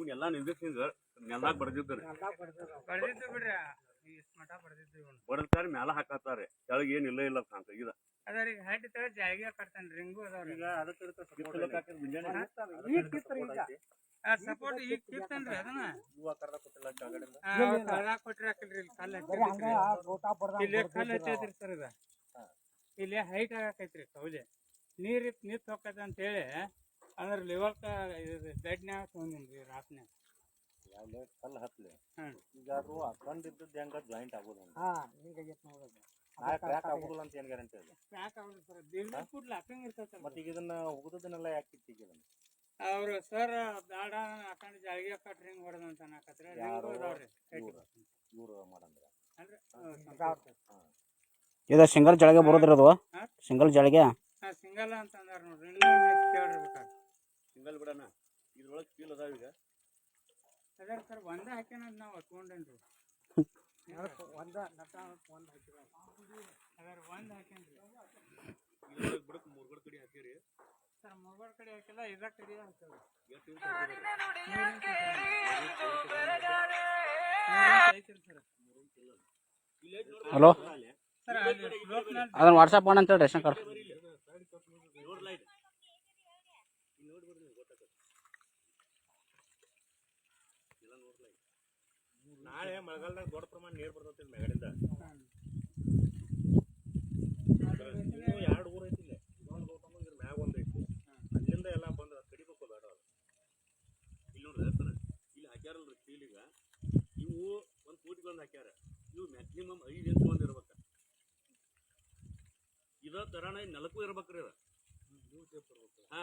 ಇವ್ನೆಲ್ಲಾ ನಿಂದಿಸಿಂದ ನೆಲ್ದಾಗ ಬಡ್ದಿದ್ರಿ ಬರ್ದಿದ್ದು ಬಿಡ್ರಿ ಇಷ್ಟ್ ಮಠ ಇವ್ನು. ಮ್ಯಾಲ ಹಾಕತ್ತಾರೆ ಕೆಳಗೆ ಏನ್ ಇಲ್ಲ ಇಲ್ಲ ಅಂತ ಈಗ. ಅದ್ರ ಈಗ ಹೆಡ್ ತಗ ಜಾಯಿಗೆ ಕಟ್ತಾನೆ ರಿಂಗು ಅದಾವ್ರಿ ಸಪೋರ್ಟ್ ಈಗ ಕಿತ್ತನ್ರಿ ಅದನ್ನ? ಕೊಟ್ರಿ ಹಾಕಿಲ್ರಿ ಇಲ್ಲಿ ಕಲ್ಲು ಹಚ್ಚಿದ್ರಿ ಇಲ್ಲಿ ಕಲ್ಲು ಹಚ್ಚೈತ್ರಿ ಸರ್ ಇದ. ಇಲ್ಲಿ ಹೈಟ್ ಆಗಾಕೈತ್ರಿ ಕೌಲೆ. ನೀರ್ ಇತ್ ಅಂತ ಹೋಗತ್ತ ಅಂದ್ರ ಲೆವೆಲ್ ದಡ್ನ್ಯಾಗ ತೊಗೊಂಡಿನ್ರಿ ರಾತ್ನ್ಯಾಗ ಕಲ್ಲು ಹತ್ಲಿ. ಹಾಂ. ಈಗ ಅದು ಅಕ್ಕಂದಿದ್ದದ್ದು ಹೆಂಗ ಜಾಯಿಂಟ್ ಆಗೋದು ಕ್ರ್ಯಾಕ್ ಆಗೋದಿಲ್ಲ ಅಂತ ಏನು ಗ್ಯಾರಂಟಿ ಯಾಕೆ ಅವ್ರು ಸರ್ ದಿನ ಕೂಡ್ಲ ಹಾಕಂಗ್ ಇರ್ತೈತಲ್ಲ ಮತ್ತೆ ಈಗ ಇದನ್ನ ಉಗಿದದನ್ನೆಲ್ಲ ಯಾಕೆ ಕಿತ್ತೀಗ ಇದನ್ನ? ಅವ್ರು ಸರ್ ಬೇಡ ಹಾಕೊಂಡು ಜಾಳಿಗೆ ಕಟ್ರಿ ಹಿಂಗ್ ಹೊಡೆದ ಅಂತ ಅನ್ನಕತ್ರ? ಮಾಡಂದ್ರೆ ಅದಾವ್ರಿ ಇವ್ರು ಇವ್ರು ಮಾಡಂದ್ರ. ಅಂದ್ರೆ ಇದು ಸಿಂಗಲ್ ಜಾಳಿಗೆ ಬರೋದ್ರಿ ಅದು ಹಾ? ಸಿಂಗಲ್ ಹಾಂ ಸಿಂಗಲ್ ಅಂತ ಅಂದಾರ ನೋಡ್ರಿ ಸಿಂಗಲ್ ಬಿಡೋಣ. ಇದ್ರೊಳಗೆ ಫೀಲ್ ಅದಾವ ಈಗ. ಅದರ ಸರ್ ಒಂದ ಹಾಕ್ಯಾನ ನಾವು ಹತ್ಕೊಂಡೇನ್ರಿ ಒಂದ? ನಟ ಒಂದ ಹಾಕಿದ ಅದರ ಒಂದ ಹಾಕ್ಯಾನ್ರಿ. ಇದ್ರೊಳಗೆ ಬಿಡಕ್ ಮೂರ್ಗಡ್ ಕಡೆ ಹಾಕಿರಿ ಸರ್ ಮೂರ್ಗಡ್ ಕಡೆ ಹಾಕಿಲ್ಲ ಇದ ಕಡೆ ನೋಡ್ರಿ. ಹಲೋ ಅದನ್ನ ವಾಟ್ಸಪ್ ಮಾಡ ಅಂತ ಕಾರ್ಡ್. ಶಂಕರ್ ನೋಡ್ಲ ಇದು. ಇಲ್ಲಿ ನೋಡಿ ಬರ್ರಿ ನೀವು ಗೊತ್ತಾಗತ್ತೆ. ಎಲ್ಲ ನೋಡ್ಲ ಇದು. ನಾಳೆ ಮಳೆಗಾಲದಾಗ ದೊಡ್ಡ ಪ್ರಮಾಣ ನೀರು ಬರ್ತೈತಿ ಇನ್ನೂ ಎರಡು ಊರು ಐತಿ ಇಲ್ಲಿ. ಇನ್ನೊಂದು ಇದ್ರ ಮ್ಯಾಗ ಒಂದು ಐತಿ. ಅಲ್ಲಿಂದ ಎಲ್ಲ ಬಂದ ಕಡಿಬೇಕು ಬೇಡ ಅದು ಇಲ್ಲಿ ನೋಡ್ರಿ ಸರ್ ಇಲ್ಲಿ ಹಾಕ್ಯಾರಲ್ರಿ ಈಗ. ಇವು ಒಂದು ಫೂಟಿಗೆ ಒಂದು ಹಾಕ್ಯಾರ. ಇವು ಮ್ಯಾಕ್ಸಿಮಮ್ ಐದು ಇಂಚ್ ಒಂದು ಇರ್ಬೇಕು. ಇದ ತರಾನ ನೆಲಕ್ಕೂ ಇರ್ಬೇಕ್ರಿ ಅದು ಹಾ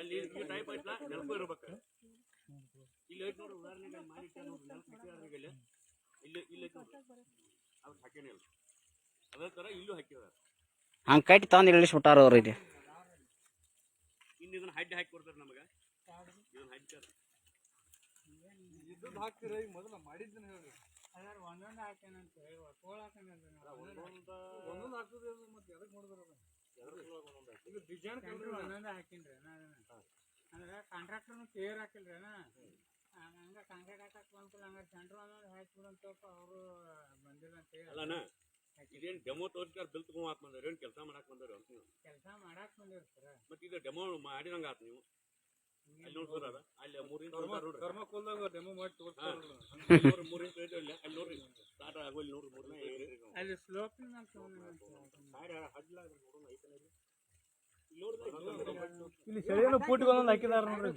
ಅಲ್ಲಿ ಟೈಪ್ ಐತ್ಲಾ, ನೆಲಕ್ಕೂ ಇರ್ಬೇಕು. ಇಲ್ಲಿ ನೋಡಿ ನೋಡ್ರಿ ಉದಾಹರಣೆಗೆ ಅಲ್ಲಿ ಮಾಡಿ ಇಟ್ಟಾರ ನೋಡ್ರಿ ನೆಲಕ್ಕೆ ಹಾಕಿದಾರ ಈಗ ಇಲ್ಲಿ ಇಲ್ಲಿ ಇಲ್ಲಿ ಐತ್ ನೋಡ್ರಿ ಇಲ್ಲ ಅದೇ ತರ ಇಲ್ಲೂ ಹಾಕಿದಾರ ಹಂಗೆ ಕಟ್ಟಿ ತಂದು ಇಳಿಸ್ಬಿಟ್ಟಾರ ಅವ್ರು ಇಲ್ಲಿ. ಇನ್ನು ಇದನ್ನ ಹಡ್ಡಿ ಹಾಕಿ ಕೊಡ್ತಾರೆ ನಮಗೆ. ಇದನ್ನ ಹಡ್ಡಿ ಇದ್ದದ್ದು ಹಾಕ್ತಿರ? ಈಗ ಮೊದಲು ಮಾಡಿದ್ದನ್ನ ಹೇಳ್ರಿ ಅದ್ರ ಒಂದೊಂದು ಹಾಕ್ಯಾನ ಅಂತ ಹೇಳಿ ತೋಳ ಹಾಕ್ಯಾನಲ್ರಿ ಒಂದೊಂದು ಒಂದೊಂದು ಹಾಕ್ತದೆ ಮತ್ತೆ ಎದಕ್ಕೆ ಮಾಡಿದ್ರ ಇದು ಡಿಸೈನ್ ಒಂದೊಂದು ಹಾಕಿನ್ರಿ. ಅಂದ್ರೆ ಕಾಂಟ್ರಾಕ್ಟರ್ನು ಕ್ಲಿಯರ್ ಹಾಕಿಲ್ರಿ ಅಣ್ಣ. ಹಂಗ ಹಾಕಕ್ ಬಂತಿಲ್ಲ ಹಂಗ ಸೆಂಟ್ರ್ ಒಂದೊಂದು ಹಾಕ್ಬಿಡಂತ ಅವರು ಬಂದಿಲ್ಲ ಅಂತ ಹೇಳಿ. ಅಲ್ಲನ ಇದೇನು ಡೆಮೋ ತೋರಿಸ್ಕಾರ ಬಿಲ್ ತಗೊಂಡ್ ಹಾಕ್ ಬಂದಾರ ಏನು ಕೆಲಸ ಮಾಡಕ್ ಬಂದ್ರೆ ಅಂತ ನೀವು? ಕೆಲಸ ಮಾಡಕ್ ಬಂದಿರಿ ಸರ್. ಮತ್ತೆ ಇದು ಡೆಮೋ ಮಾಡಿದಂಗ ಆತ್ ನೀವು? ಅಲ್ಲಿ ನೋಡ್ತಾರ ಅಲ್ಲಿ ಮೂರಿಂದ ಥರ್ಮಾಕೋಲ್ದಾಗ ಡೆಮೋ ಮಾಡಿ ಹಾ. ಮೂರಿಂದ ಐತೆ ಅಲ್ಲಿ ನೋಡ್ರಿ. ಸ್ಟಾರ್ಟ್ ಆಗೋಲ್ಲಿ ನೋಡ್ರಿ ಮೂರನೇ ಅಲ್ಲಿ ಸ್ಲೋಪ್ ಹಡ್ಲಾಗ ನೋಡೋಣ ಐತಲ್ಲ ಇಲ್ಲಿ. ಇಲ್ಲಿ ನೋಡ್ರಿ. ಸೆಳೆಯನ್ನು ಪೂಟಿ ಒಂದೊಂದು ಹಾಕಿದಾರ ನೋಡ್ರಿ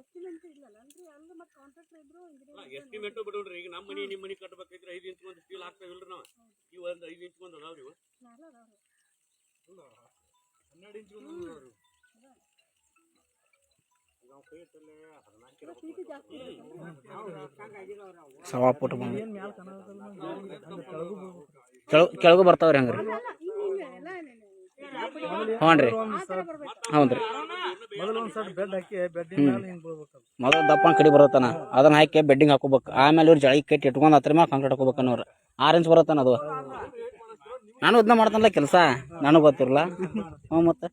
ಎಸ್ಟಿಮೇಟ್ ಬಿಡೋಣ್ರಿ ಅಲ್ಲಿ ಮತ್ತೆ ಕಾಂಟ್ರಾಕ್ಟರ್ ಇದ್ರು ಇಂಜಿನಿಯರ್ ಎಸ್ಟಿಮೇಟ್ ಬಿಡೋಡ್ರಿ ಈಗ ನಮ್ಮ ಮನಿ ನಿಮ್ಮ ಮನಿ ಕಟ್ಟಬೇಕೈತ್ರಿ ಐದು ಇಂಚ್ ಒಂದು ಸ್ಟೀಲ್ ಹಾಕ್ತಾವಿಲ್ರಿ ನಾವು. ಇವು ಒಂದು ಐದು ಇಂಚ್ ಒಂದು ಅದಾವ್ರಿ. ಇವು ಹನ್ನೆರಡು ಇಂಚ್ ಒಂದು ಸವಾ ಕೆಳಗೂ ಬರ್ತಾವ್ರಿ ಹಂಗ್ರಿ ಅಲ್ಲ ಹಿಂಗ ಹಿಂಗ ಎಲ್ಲ ಹ್ಞೂ ರೀ ಹ್ಞೂ ರೀ ಮೊದಲ ದಪ್ಪ ಕಡಿ ಬರತ್ತಾನ. ಅದನ್ನ ಹಾಕಿ ಬೆಡ್ಡಿಂಗ್ ಹಾಕೋಬೇಕು ಆಮೇಲೆ ಇವ್ರು ಜಳಿ ಕಟ್ಟಿ ಇಟ್ಕೊಂಡು ಹತ್ರ ಮ್ಯಾಗ ಕಾಂಕ್ರೀಟ್ ಹಾಕೋಬೇಕು ಅನ್ನೋರು. ಆರೆಂಜ್ ಬರತ್ತಾನ ಅದು. ನಾನು ಉದ್ನ ಮಾಡ್ತಾನಲ್ಲ ಕೆಲಸ? ನನಗೆ ಗೊತ್ತಿರಲ್ಲ. ಹ್ಞೂ ಮತ್ತೆ?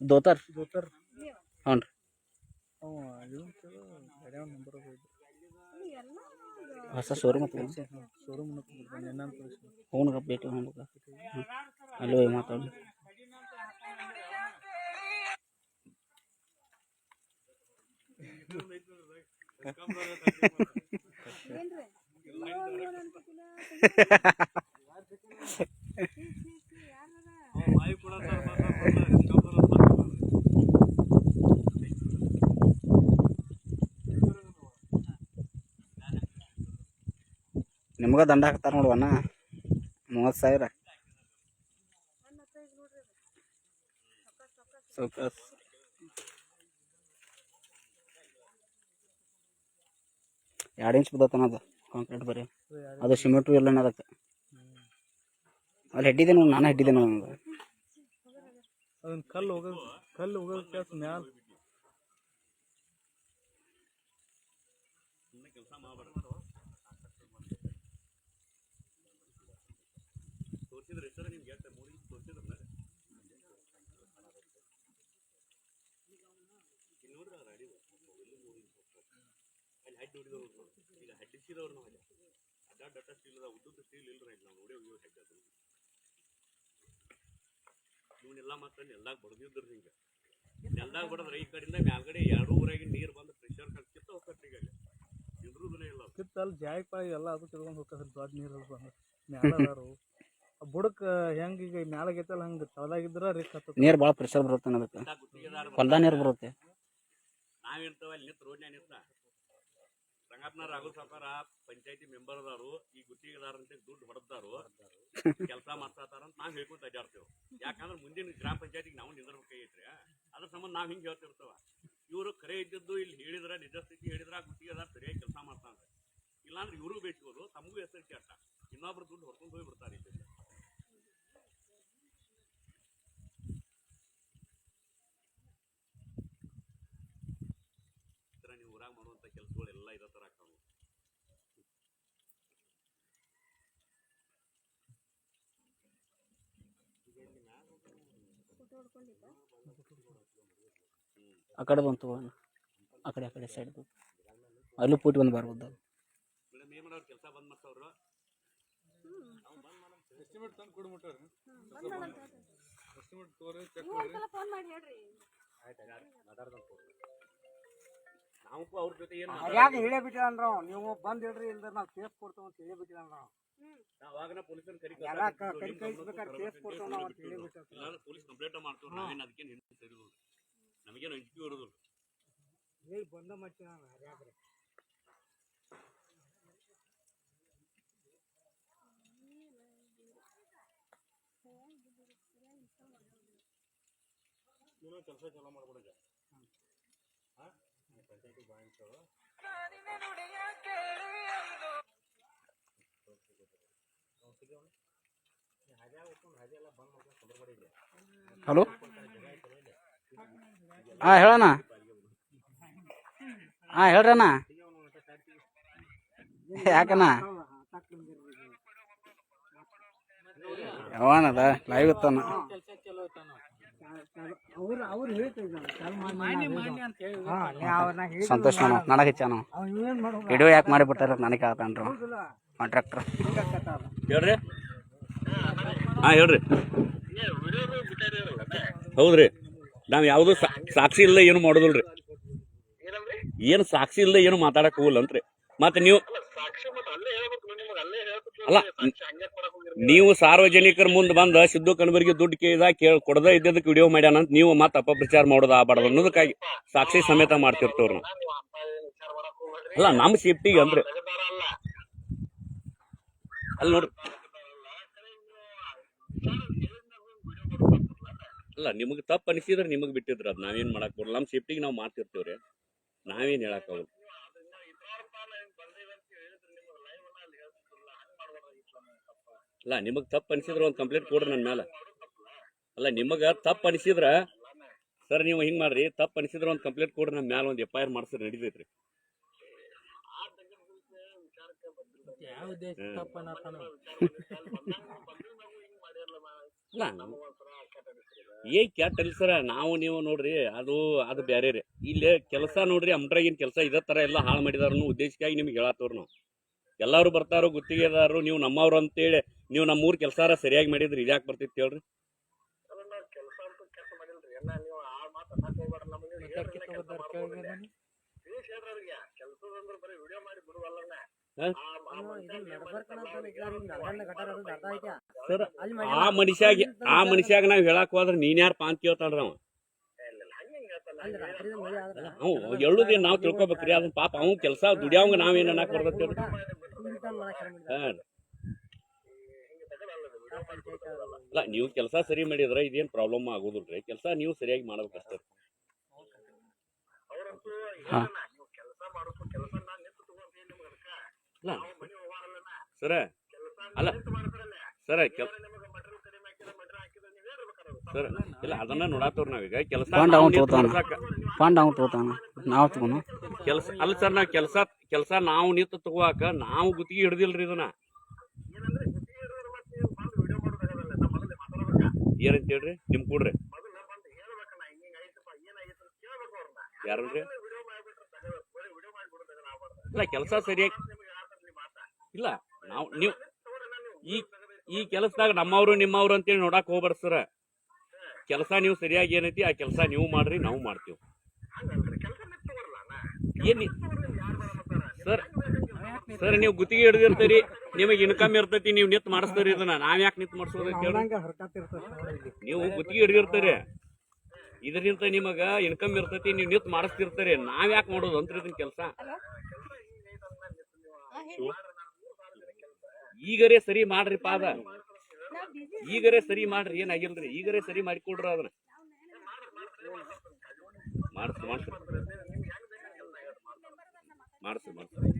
ದೋತರ್? ಹ್ಞೂ ರೀ ಹೊಸ ಶೋರೂಮ್ ಶೋರೂಮ್ ಹ್ಞೂ ಭೇಟಿ ಹೋಗ್ಬೇಕು ಅಲ್ಲೋ ಮಾತಾಡಿ. ನಿಮ್ಗೆ ದಂಡ ಹಾಕ್ತಾರೆ ನೋಡುವಣ್ಣ ಮೂವತ್ತು ಸಾವಿರ. ಎರಡು ಇಂಚ್ ಬಿದ್ದತನ ಅದು, ಕಾಂಕ್ರೀಟ್ ಬರೀ. ಅದು ಸಿಮೆಂಟು ಎಲ್ಲ ಅದಕ್ಕೆ. ಅಲ್ಲಿ ಹೆಡ್ಡಿದೆ ನೋಡಿ, ನಾನು ಹೆಡ್ಡಿದೆ ನನಗೆ ಅದನ್ನ ಕಲ್ಲು ಹೋಗೋದು ಕಲ್ಲು ಕೆಲಸ ಮ್ಯಾಲ. ಎಷ್ಟು ಮೂರು ಇಂಚ್ ತೋರಿಸಿದ್ರಲ್ಲ ಇಲ್ಲಿ ಎಲ್ಲಿ ನೋಡ್ರಿ. ಈಗ ಹೆಡ್ಡಿಸಿದವ್ರು ನಾವು ಅಲ್ಲಿ ಸ್ಟೀಲ್ ಅದ ಉದ್ದದ ಸ್ಟೀಲ್ ಇಲ್ರಿ ಇಲ್ಲಿ ನೋಡಿ ಹೋಗಿ ಹೆಡ್ ಅದು ಇವನ್ನೆಲ್ಲ ಮತ್ತೆ ನೆಲ್ದಾಗ ಬಡ್ದಿದ್ರಿ ಹಿಂಗೆ ನೆಲ್ದಾಗ ಬಡದ್ರೆ ಈ ಕಡೆಯಿಂದ ಮ್ಯಾಲ್ಗಡೆ ಎರಡು ಊರಾಗಿ ನೀರು ಬಂದು ಪ್ರೆಷರ್ ಕಿತ್ತ ಹೋಗ್ತೈತಿ ಈಗ ಅಲ್ಲಿ ನಿಂದ್ರುದನೇ ಇಲ್ಲ. ಕಿತ್ತ ಅಲ್ಲಿ ಪಾಯಿ ಎಲ್ಲ ಅದು ತಿಳ್ಕೊಂಡು ಹೋಗ್ತಾರೆ ದೊಡ್ಡ ನೀರು ಬಂದು ಮ್ಯಾಲ ಬುಡಕ್ ಹೆಂಗ ಈಗ ಮ್ಯಾಲಾಗೈತಲ್ಲ ಹಂಗ ತಳದಾಗಿದ್ರ ರಿಸ್ಕ್ ಹತ್ತದ ನೀರ್ ಭಾಳ ಪ್ರೆಷರ್ ಬರುತ್ತೆ ಅದಕ್ಕೆ? ಹೊಲ್ದ ನೀರ್ ಬರುತ್ತೆ. ನಾವಿರ್ತೇವೆ ಅಲ್ಲಿ ನಿಂತು ರೋಡ್ನ್ಯಾಗ ನಿಂತ. ರಂಗಪ್ಪನ ರಾಘು ಸಾಕಾರ ಪಂಚಾಯತಿ ಮೆಂಬರ್ ಅದಾರು. ಈ ಗುತ್ತಿಗೆದಾರಂತೆ ದುಡ್ಡು ಹೊಡೆದಾರು ಕೆಲಸ ಮಾಡ್ತಾರ ಅಂತ ನಾವು ಹೇಳ್ಕೊಂತ ಅಡ್ಡಾಡ್ತೇವೆ ಯಾಕಂದ್ರೆ ಮುಂದಿನ ಗ್ರಾಮ ಪಂಚಾಯತಿಗೆ ನಾವು ನಿಂದಿರ್ಬೇಕಾಗೈತ್ರಿ ಅದ್ರ ಸಂಬಂಧ ನಾವು ಹಿಂಗೆ ಹೇಳ್ತಿರ್ತಾವ. ಇವರು ಕರೆ ಇದ್ದಿದ್ದು ಇಲ್ಲಿ ಹೇಳಿದ್ರ ನಿಜ ಸ್ಥಿತಿ ಹೇಳಿದ್ರ ಆ ಗುತ್ತಿಗೆದಾರ ಸರಿಯಾಗಿ ಕೆಲಸ ಮಾಡ್ತಾನೆ ಇಲ್ಲಾಂದ್ರೆ ಇವರು ಬೇಯಿಸ್ಬೋದು ತಮಗೂ ಹೆಸರು ಕೇಳ್ತಾ ಇನ್ನೊಬ್ರು ದುಡ್ಡು ಹೊಡ್ಕೊಂಡು ಹೋಗಿ ಬಿಡ್ತಾರೆ ಇಲ್ಲಿ ಈ ಥರ ನೀವು ಊರಾಗ ಮಾಡುವಂಥ ಕೆಲಸಗಳೆಲ್ಲ ಇದೇ ಥರ ಆಗ್ತಾವೆ ಫೋಟೋ ಹೊಡ್ಕೊಂಡಿದ್ದ ಆ ಕಡೆ ಬಂತು ಆ ಕಡೆ ಆ ಕಡೆ ಸೈಡ್ ಅಲ್ಲಿ ಪೂಟಿ ಬಂದು ಬರ್ಬೋದು. ಯಾಕೆ ಹೇಳೇ ಬಿಟ್ಟಿಲ್ಲ ನೀವು ಬಂದ್ ಹೇಳ್ರಿ ಇಲ್ದ ನಾವು ಕೇಸ್ ಕೊಡ್ತೇವೆ ಅಂತ ಹೇಳೇ ಬಿಟ್ಟಿಲ್ಲ ಅವಾಗನ ಪೊಲೀಸರು ಕರಿ ಎಲ್ಲ ಕ- ಕೈ ಕಳಿಸ್ಬೇಕಾದ್ರೆ ಕೇಸ್ ಕೊಡ್ತೇವೆ ನಾವು ಅಂತ ಹೇಳಿ ನಾನು ಇಲ್ಲಾಂದ್ರೆ ಪೊಲೀಸ್ ಕಂಪ್ಲೇಂಟ್ ಮಾಡ್ತೀವಿ. ನಾವೇನು ಅದಕ್ಕೇನು ಹಿಂದೆ ನಮಗೇನು ಅಂಜಿಕೆ ಇರೋದು ಹೇಳಿ ಬಂದ ನಾನು ಕೆಲಸ ಚಲೋ ಮಾಡ್ಬಿಡೋದು ಪಂಚಾಯತಿ ಬಾಯಿಂಟ್ ಹಲೋ? ಹಾಂ ಹೇಳಣ್ಣ. ಹಾಂ ಹೇಳ್ರಣ್ಣ. ಯಾಕಣ್ಣ? ಯಾವನದ ಲೈವ್ ಇತ್ತಾನ. ಸಂತೋಷ್ ನಾನು ನನಗೆ ಹೆಚ್ಚಾನು ವಿಡಿಯೋ ಯಾಕೆ ಮಾಡಿಬಿಟ್ಟಾರ ನನಗೆ ಆತನ್ರು ಕಾಂಟ್ರಾಕ್ಟರ್ ಹೇಳ್ರಿ? ಹಾಂ, ಹೇಳ್ರಿ. ಹೌದ್ರಿ. ನಾವು ಯಾವುದು ಸಾಕ್ಷಿ ಇಲ್ಲ ಏನು ಮಾಡೋದಿಲ್ರಿ. ಏನು ಸಾಕ್ಷಿ ಇಲ್ಲ ಏನು ಮಾತಾಡಕ್ ಹೋಗಲ್ಲ ಅಂತ್ರಿ ಮತ್ತೆ ನೀವು ಅಲ್ಲ, ನೀವು ಸಾರ್ವಜನಿಕರ ಮುಂದೆ ಬಂದ ಸಿದ್ದು ಕಣಬರಿಗೆ ದುಡ್ಡು ಕೇಳಿದ ಕೇಳ ಕೊಡದ ಇದ್ದದಕ್ಕೆ ವಿಡಿಯೋ ಮಾಡ್ಯಾನ ಅಂತ ನೀವು ಮತ್ತೆ ಅಪಪ್ರಚಾರ ಮಾಡೋದು ಆಗಬಾರ್ದು ಅನ್ನೋದಕ್ಕಾಗಿ ಸಾಕ್ಷಿ ಸಮೇತ ಮಾಡ್ತಿರ್ತವ್ರು ಅಲ್ಲ ನಮ್ಮ ಸೇಫ್ಟಿಗೆ ಅಂದ್ರೆ ಅಲ್ಲಿ ನೋಡ್ರಿ ಅಲ್ಲ, ನಿಮಗೆ ತಪ್ಪು ಅನಿಸಿದ್ರೆ ನಿಮಗೆ ಬಿಟ್ಟಿದ್ರೆ ಅದು. ನಾವೇನು ಮಾಡಕ್ಕೆ ಬರಲ್ಲ. ನಮ್ಮ ಸೇಫ್ಟಿಗೆ ನಾವು ಮಾಡ್ತಿರ್ತೀವಿ ರೀ ನಾವೇನು ಹೇಳಕ್ಕಾಗಲ್ಲ ಅಲ್ಲ, ನಿಮಗೆ ತಪ್ಪು ಅನಿಸಿದ್ರೆ ಒಂದು ಕಂಪ್ಲೇಂಟ್ ಕೊಡ್ರಿ ನನ್ನ ಮೇಲೆ ಅಲ್ಲ, ನಿಮಗೆ ತಪ್ಪು ಅನಿಸಿದ್ರೆ, ಸರ್, ನೀವು ಹಿಂಗೆ ಮಾಡಿರಿ. ತಪ್ಪು ಅನಿಸಿದ್ರೆ ಒಂದು ಕಂಪ್ಲೇಂಟ್ ಕೊಡ್ರಿ ನಮ್ಮ ಮೇಲೆ ಒಂದು ಎಫ್ ಐ ಆರ್ ಮಾಡಿಸಿದ್ರೆ ನಡೀತೈತ್ರಿ. ಯಾವ ಏ ಕೆಟ್ಟಲ್ ಸರ? ನಾವು ನೀವು ನೋಡ್ರಿ ಅದು ಅದು ಬೇರೆ ರೀ. ಇಲ್ಲಿ ಕೆಲಸ ನೋಡ್ರಿ ಅಮ್ರಾಗಿನ ಕೆಲಸ ಇದೇ ತರ ಎಲ್ಲ ಹಾಳು ಮಾಡಿದಾರನು ಉದ್ದೇಶಕ್ಕಾಗಿ ನಿಮ್ಗೆ ಹೇಳತ್ತವ್ರು ನಾವು. ಎಲ್ಲಾರು ಬರ್ತಾರೋ ಗುತ್ತಿಗೆದಾರರು ನೀವು ನಮ್ಮವ್ರು ಅಂತೇಳಿ ನೀವು ನಮ್ಮೂರ ಕೆಲಸಾರ ಸರಿಯಾಗಿ ಮಾಡಿದ್ರಿ ಇದ್ಯಾಕೆ ಬರ್ತಿತ್ತು ಹೇಳ್ರಿ? ಸರ್ ಆ ಮನುಷ್ಯಾಗ ಆ ಮನುಷ್ಯಾಗ ನಾವ್ ಹೇಳಕ್ ಹೋದ್ರ ನೀನ್ ಯಾರಪ್ಪ ಅಂತ ಕೇಳ್ತಾನ್ರಿ ಅವ? ಅವ್ ಹೇಳುದೇ ನಾವ್ ತಿಳ್ಕೊಬೇಕ್ರಿ ಅದನ್ನ ಪಾಪ ಅವ್ನ ಕೆಲಸ ದುಡಿಯವಂಗ ನಾವೇನ್ ಅನ್ನಕ್ ಬರ್ತೇವ್ರಿ. ಅಲ್ಲ ನೀವು ಕೆಲಸ ಸರಿ ಮಾಡಿದ್ರೆ ಇದೇನ್ ಪ್ರಾಬ್ಲಮ್ ಆಗೋದಿಲ್ರಿ. ಕೆಲಸ ನೀವು ಸರಿಯಾಗಿ ಮಾಡ್ಬೇಕಷ್ಟೇ. ಸರ ಅಲ್ಲ. ಸರ ಕೆಲ್ ಸರ್ ಇಲ್ಲ ಅದನ್ನ ನೋಡಾತವ್ರ ನಾವೀಗ. ಕೆಲಸ ಫಂಡ್ ಅವ್ನು ತಗೋತಾನ. ನಾವು ತಗೋನು ಕೆಲಸ ಅಲ್ಲ ಸರ್ ನಾವು ಕೆಲಸ ಕೆಲಸ ನಾವು ನಿಂತು ತಗೋಕ ನಾವು ಗುತ್ತಿಗೆ ಹಿಡ್ದಿಲ್ರಿ ಇದನ್ನ. ಏನಂತ ಹೇಳ್ರಿ? ನಿಮ್ ಕೂಡ್ರಿ. ಯಾರನ್ರಿ ಇಲ್ಲ ಕೆಲಸ ಸರಿಯಾಗಿ ಇಲ್ಲ ನಾವು ನೀವು ಈ ಈ ಕೆಲಸದಾಗ ನಮ್ಮವ್ರು ನಿಮ್ಮವ್ರು ಅಂತೇಳಿ ನೋಡಕ್ ಹೋಗ್ಬಾರ ಸರ. ಕೆಲಸ ನೀವು ಸರಿಯಾಗಿ ಏನೈತಿ ಆ ಕೆಲಸ ನೀವು ಮಾಡ್ರಿ ನಾವು ಮಾಡ್ತೀವಿ. ಏನು ಸರ್ ಸರ್ ನೀವು ಗುತ್ತಿಗೆ ಹಿಡಿದಿರ್ತೀರಿ ನಿಮಗೆ ಇನ್ಕಮ್ ಇರ್ತೈತಿ ನೀವು ನಿತ್ ಮಾಡಿಸ್ತೀರಿ ಇದನ್ನ. ನಾವ್ ಯಾಕೆ ನಿತ್ ಮಾಡಿಸೋದು. ನೀವು ಗುತ್ತಿಗೆ ಹಿಡಿದಿರ್ತೀರಿ. ಇದರಿಂದ ನಿಮಗ ಇನ್ಕಮ್ ಇರ್ತೈತಿ, ನೀವು ನಿತ್ ಮಾಡಿಸ್ತಿರ್ತೀರಿ. ನಾವ್ ಯಾಕೆ ಮಾಡೋದು ಅಂತ ಇದನ್ನ ಕೆಲಸ. ಈಗರೇ ಸರಿ ಮಾಡ್ರಿ ಪಾದ ಈಗರೇ ಸರಿ ಮಾಡ್ರಿ, ಏನಾಗಿಲ್ರಿ? ಈಗರೇ ಸರಿ ಮಾಡಿಕೊಡ್ರಿ ಅದನ್ನ ಮಾಡಿಸ್ ಮಾಡಿಸ್. ಮಾಡಿಸ್ ಮಾಡಿಸ್.